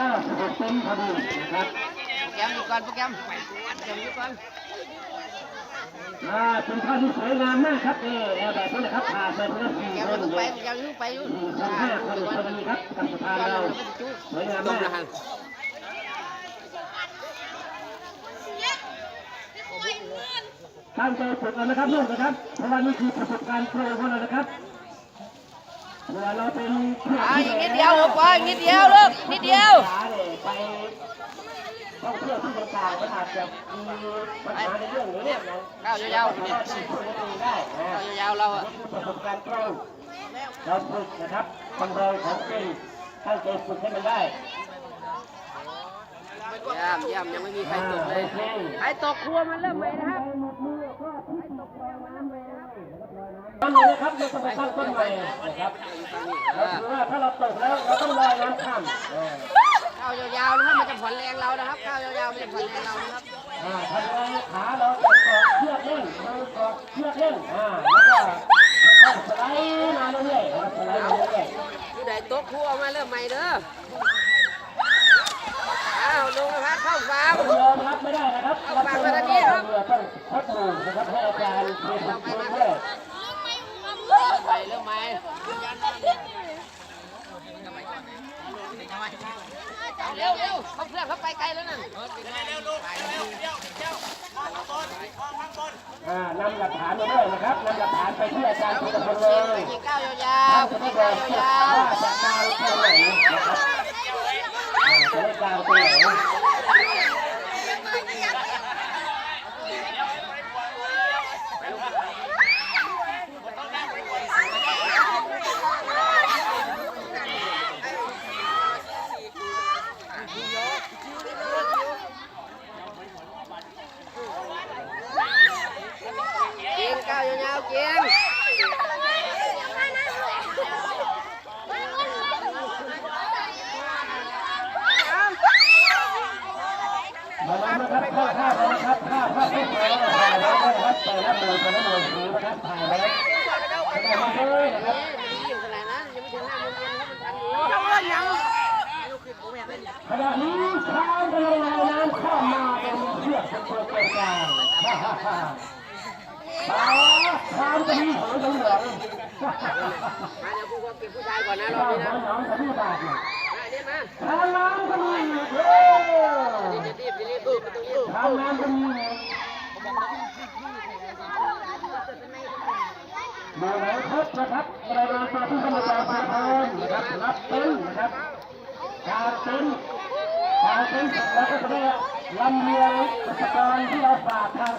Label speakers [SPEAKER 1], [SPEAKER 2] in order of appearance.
[SPEAKER 1] 96เซนพอดีนะครับ
[SPEAKER 2] โปรแกรมอยู่ก่อนโปรแกรมโปรแกรมอยู่ก่อน
[SPEAKER 1] อ่าเป็นภาพที่สวยงามมากครับเออเอาแบบนี้นะครับผ่านไปเพื่อ
[SPEAKER 2] โปร
[SPEAKER 1] สี่
[SPEAKER 2] แกรม
[SPEAKER 1] ค
[SPEAKER 2] มัน
[SPEAKER 1] น
[SPEAKER 2] ต้อง
[SPEAKER 1] เล
[SPEAKER 2] ไป
[SPEAKER 1] ย
[SPEAKER 2] โปรแกรมอยู่ไปอยู่
[SPEAKER 1] สี่คนห้าคนพอดีครับกับสะพานเราสวยงาม
[SPEAKER 2] ต้ม
[SPEAKER 1] มาก
[SPEAKER 2] นะฮะ
[SPEAKER 1] ตั้งใจฝึกเอานะครับลูกนะครับเพราะว่านี่คือประสบการณ์โปรของเรานะครับเมื่ อเราเป็นเพื่อน
[SPEAKER 2] อ่า
[SPEAKER 1] ที่
[SPEAKER 2] อีกนิดเดียวลูกบอลอีกนิดเดียวลูกนิดเดียว
[SPEAKER 1] ขาเนี่ยไปท่องเที่ยวที่ต่างๆมันอาจจะมีปัญหาในเรื่องนี้เนี่ยนะ
[SPEAKER 2] ก้าวยาว
[SPEAKER 1] สามารถช่วยตัวเองได้นะ
[SPEAKER 2] ๆก้าวยาวๆเราอะ
[SPEAKER 1] นี่คือประสบการณ์ตรงเราฝึกนะครับคนเราของจริงตั้งใจฝึกให้มันได้
[SPEAKER 2] เยี่ยมเยี่ยมยังไม่มีใครตกเลย
[SPEAKER 1] โอเค
[SPEAKER 2] ใครตกครัวมันเริ่มใหม่นะครับ
[SPEAKER 1] ตั้งเลยนะครับเราต้องไปตั้งต้นใหม่นะครับเราถือว่าถ้าเราตกแล้วเราต้องลอยน้ำข้ามเออ
[SPEAKER 2] ก้าวยาวๆนะครับมันจะผ่อนแรงเรานะครับก้าวยาวๆมันจะผ่อนแรงเรานะครับ
[SPEAKER 1] อ่าทำไงขาเราจะเกาะเชือกเล่นเราเกาะเชือกเล่นอ่าแล้วก็ค่อยๆสไลด์มาเรื่อยๆนะครับสไลด์มาเรื่อยๆ
[SPEAKER 2] ผู้ใดตกครัวมาเริ่มใหม่เด้ออ้าวลงนะครับเข้าฟาร์ม
[SPEAKER 1] ยอมรับไม่ได้นะครับรับไม่ได้ครับเรือต้องทดลองนะครับให้อาจารย์เทสต์ด้วย
[SPEAKER 2] เริ่มใหม่เริ่มใหม่ เร็วเร็วเขาเพื่อนเขาไปไกลแล้วนั่น
[SPEAKER 1] อ่านำหลักฐานมาด้วยนะครับนำหลักฐานไปที่อาจารย์ธีรพลเลย
[SPEAKER 2] ยิงก้าวยาวๆ
[SPEAKER 1] ท่านจะ
[SPEAKER 2] ยิ
[SPEAKER 1] ได้
[SPEAKER 2] ง
[SPEAKER 1] บ
[SPEAKER 2] ก้าวยาว
[SPEAKER 1] ๆจะก้าวตรงไหนนะครับจะได้กาวตรงไหน
[SPEAKER 2] ๆยิงก้า วยาวๆยิง
[SPEAKER 1] มาแล้วนะครับข้าข้าไปนะครับข้าข้าขึ้นมาแล้วถ่ายแล้วนะครับแต่ละหมู่แต่ละหมู่ถือนะครับถ่ายแล้วถ่ายมาเลยนะครับ
[SPEAKER 2] นี่อยู่ขนาดนั้นยังไม่ถึงห้าโมงเย็นครับมันทันอยู่
[SPEAKER 1] ขณะนี้ช้างกำลังลอยน้ำข้ามมาเป็นเชือกเป็นตัวกลาง ข้างจะมีหัวเหลืองๆฮ่าฮ่าฮ่า
[SPEAKER 2] มาเดี๋ยวกูก็เก็บผู้ชายก่อนนะรอบนี้นะ
[SPEAKER 1] หัวหนองจะมีบาดเนี่ย
[SPEAKER 2] มาเนี่ยมา
[SPEAKER 1] ช้าน้ำก็มีเด้อ
[SPEAKER 2] รีบรีบรีบรีบประตูรีบ
[SPEAKER 1] ช้าน้ำก็มีหมู่ไหนครับนะครับรายงานตัวที่กรรมการประธานนะครับรับต็นท์นะครับการต็นท์การต็นท์เสร็จแล้วก็จะได้ลำเลียงอุปกรณ์ที่เราฝากให้